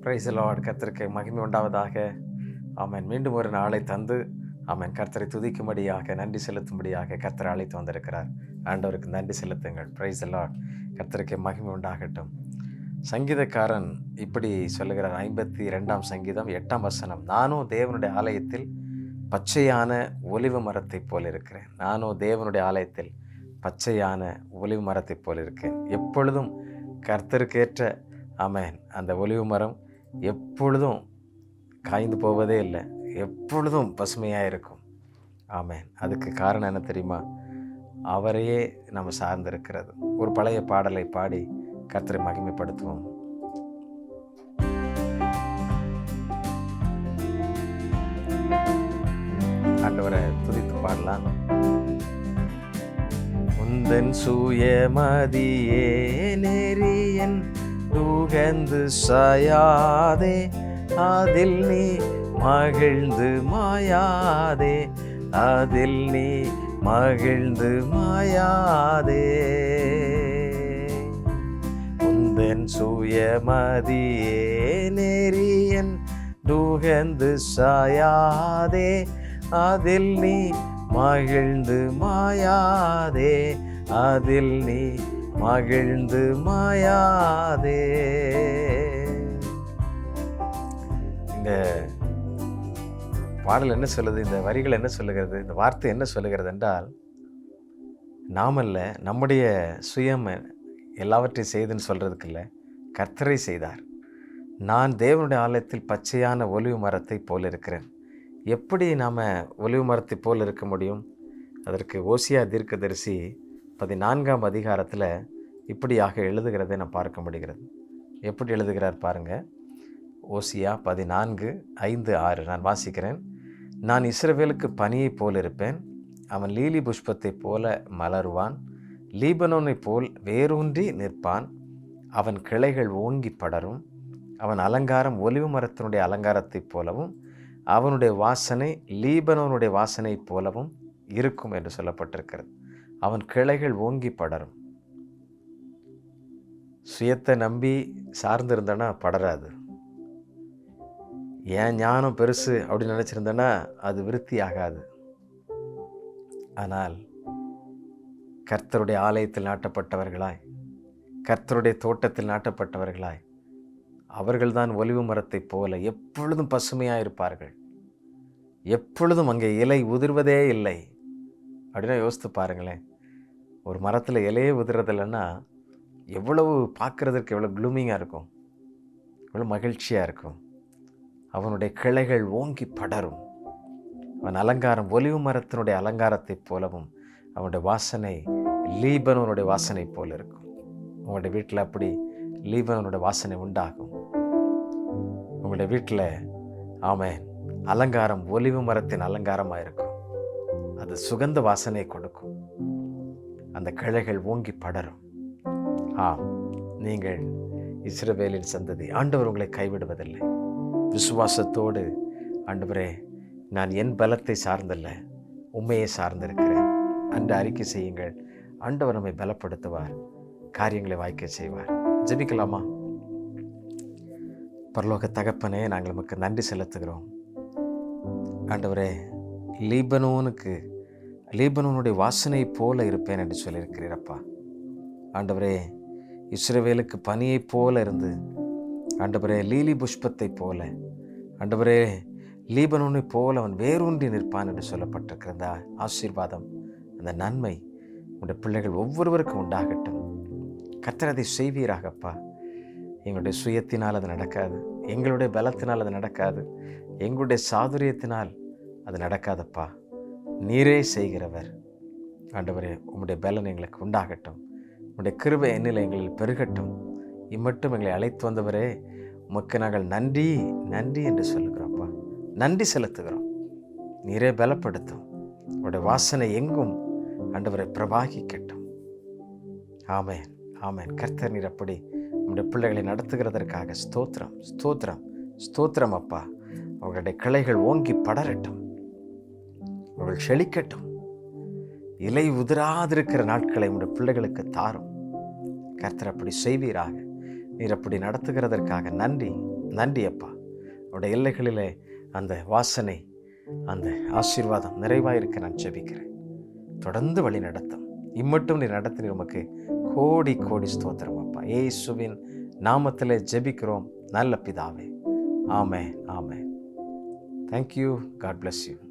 Price Lord கர்த்தருக்கு மகிமை உண்டாவதாக. அவன் மீண்டும் ஒரு நாளை தந்து அவன் கர்த்தரை துதிக்கும்படியாக நன்றி செலுத்தும்படியாக கர்த்தரை அழைத்து வந்திருக்கிறார். ஆண்டவருக்கு நன்றி செலுத்துங்கள். பிரைஸ் லார்ட் கர்த்தருக்கு மகிமை உண்டாகட்டும். சங்கீதக்காரன் இப்படி சொல்லுகிறார். ஐம்பத்தி ரெண்டாம் சங்கீதம் எட்டாம் வசனம். நானும் தேவனுடைய ஆலயத்தில் பச்சையான ஒலிவு மரத்தைப் போல் இருக்கிறேன். நானும் தேவனுடைய ஆலயத்தில் பச்சையான ஒலிவு மரத்தைப் போல் இருக்கேன். எப்பொழுதும் கர்த்தருக்கேற்ற அமேன் அந்த ஒலிவு மரம் எப்பொழுதும் காய்ந்து போவதே இல்லை. எப்பொழுதும் பசுமையாக இருக்கும். ஆமேன். அதுக்கு காரணம் என்ன தெரியுமா? அவரையே நம்ம சார்ந்திருக்கிறது. ஒரு பழைய பாடலை பாடி கர்த்தரை மகிமைப்படுத்துவோம். ஆண்டவரை துதித்து பாடலாம். உந்தன் சுயமதியே நெறியன் நுகந்து சாயாதே அதில் நீ மகிழ்ந்து மாயாதே அதில் நீ மகிழ்ந்து மாயாதே. உந்தன் சுயமதியே நெறியன் நுகந்து சாயாதே அதில் நீ மகிழ்ந்து மாயாதே அதில் நீ மகிழ்ந்து மாயாதே. இந்த பாடல் என்ன சொல்லுது? இந்த வரிகள் என்ன சொல்லுகிறது? இந்த வார்த்தை என்ன சொல்லுகிறது என்றால் நாமல்ல நம்முடைய சுயம் எல்லாவற்றையும் செய்துன்னு சொல்கிறதுக்கு இல்லை கர்த்தரை செய்தார். நான் தேவனுடைய ஆலயத்தில் பச்சையான ஒலிவு மரத்தை போல் இருக்கிறேன். எப்படி நாம் ஒலிவு மரத்தை போல் இருக்க முடியும்? அதற்கு ஓசியா தீர்க்கதரிசி பதினான்காம் அதிகாரத்தில் இப்படியாக எழுதுகிறதை நான் பார்க்க முடிகிறது. எப்படி எழுதுகிறார் பாருங்கள் ஓசியா பதினான்கு ஐந்து ஆறு. நான் வாசிக்கிறேன். நான் இஸ்ரவேலுக்கு பனியைப் போல் இருப்பேன். அவன் லீலி புஷ்பத்தைப் போல மலருவான். லீபனோனைப் போல் வேரூன்றி நிற்பான். அவன் கிளைகள் ஓங்கி படரும். அவன் அலங்காரம் ஒலிவு மரத்தினுடைய அலங்காரத்தைப் போலவும் அவனுடைய வாசனை லீபனோனுடைய வாசனைப் போலவும் இருக்கும் என்று சொல்லப்பட்டிருக்கிறது. அவன் கிளைகள் ஓங்கி படரும். சுயத்தை நம்பி சார்ந்திருந்தனா படராது. ஏன் ஞானம் பெருசு அப்படின்னு நினச்சிருந்தேன்னா அது விருத்தி ஆகாது ஆனால் கர்த்தருடைய ஆலயத்தில் நாட்டப்பட்டவர்களாய் கர்த்தருடைய தோட்டத்தில் நாட்டப்பட்டவர்களாய் அவர்கள்தான் ஒலிவு மரத்தைப் போல எப்பொழுதும் பசுமையாக இருப்பார்கள் எப்பொழுதும் அங்கே இலை உதிர்வதே இல்லை. அப்படின்னா யோசித்து பாருங்களேன். ஒரு மரத்தில் இலையே உதிரதில்லைன்னா எவ்வளவு பார்க்குறதற்கு எவ்வளோ க்ளூமிங்காக இருக்கும். எவ்வளோ மகிழ்ச்சியாக இருக்கும். அவனுடைய கிளைகள் ஓங்கி படரும். அவன் அலங்காரம் ஒலிவு மரத்தினுடைய அலங்காரத்தைப் போலவும் அவனுடைய வாசனை லீபனோனுடைய வாசனை போல இருக்கும். உங்களுடைய வீட்டில் அப்படி லீபனோனுடைய வாசனை உண்டாகும். உங்களுடைய வீட்டில் ஆமென் அலங்காரம் ஒலிவு மரத்தின் அலங்காரமாக இருக்கும். அது சுகந்த வாசனை கொடுக்கும். அந்த கிளைகள் ஓங்கி படரும். ஆம் நீங்கள் இஸ்ரவேலின் சந்ததி. ஆண்டவர் உங்களை கைவிடுவதில்லை. விசுவாசத்தோடு ஆண்டவரே நான் என் பலத்தை சார்ந்தல்ல உண்மையை சார்ந்திருக்கிறேன். அன்று அறிக்கை செய்யுங்கள். ஆண்டவர் நம்மை பலப்படுத்துவார். காரியங்களை வாய்க்க செய்வார். ஜபிக்கலாமா? பரலோக தகப்பனே நாங்கள் நமக்கு நன்றி செலுத்துகிறோம். ஆண்டவரே லீபனோனுக்கு லீபனோனுடைய வாசனை போல இருப்பேன் என்று சொல்லியிருக்கிறீரப்பா. ஆண்டவரே இஸ்ரவேலுக்கு பனியைப் போல இருந்து ஆண்டவரே லீலி புஷ்பத்தை போல ஆண்டவரே லீபனோனை போல அவன் வேரூன்றி நிற்பான் என்று சொல்லப்பட்டிருக்கிற அந்த ஆசீர்வாதம் அந்த நன்மை உடைய பிள்ளைகள் ஒவ்வொருவருக்கும் உண்டாகட்டும். கர்த்தர் செய்வீராகப்பா. எங்களுடைய சுயத்தினால் அது நடக்காது எங்களுடைய பலத்தினால் அது நடக்காது எங்களுடைய சாதுரியத்தினால் அது நடக்காதப்பா. நீரே செய்கிறவர். ஆண்டவரே உம்முடைய பலன் எங்களுக்கு உண்டாகட்டும். உம்முடைய கிருபை எண்ணில் எங்களில் பெருகட்டும். இம்மட்டும் எங்களை அழைத்து வந்தவரே உமக்கு நாங்கள் நன்றி நன்றி என்று சொல்லுகிறோம்ப்பா நன்றி செலுத்துகிறோம். நீரே பலப்படுத்தும். உடைய வாசனை எங்கும்? ஆண்டவரை பிரபாகிக்கட்டும் ஆமேன் ஆமேன். கர்த்தர் நீர் அப்படி உம்முடைய பிள்ளைகளை நடத்துகிறதற்காக ஸ்தோத்திரம் ஸ்தோத்திரம் ஸ்தோத்திரம் அப்பா. அவர்களுடைய கிளைகள் ஓங்கி படரட்டும். அவள் செழிக்கட்டும் இலை உதிராதிருக்கிற நாட்களை உடைய பிள்ளைகளுக்கு தாரும். கர்த்தர் அப்படி செய்வீராக. நீர் அப்படி நடத்துகிறதற்காக நன்றி நன்றி அப்பா. அவருடைய எல்லைகளிலே அந்த வாசனை அந்த ஆசீர்வாதம் நிறைவாக இருக்க நான் ஜெபிக்கிறேன். தொடர்ந்து வழி நடத்தும். இம்மட்டும் நீ நடத்தின உமக்கு கோடி கோடி ஸ்தோத்திரம் அப்பா. ஏசுவின் நாமத்தில் ஜெபிக்கிறோம். நல்ல பிதாவே. ஆமே ஆமே தேங்க்யூ காட் பிளஸ் யூ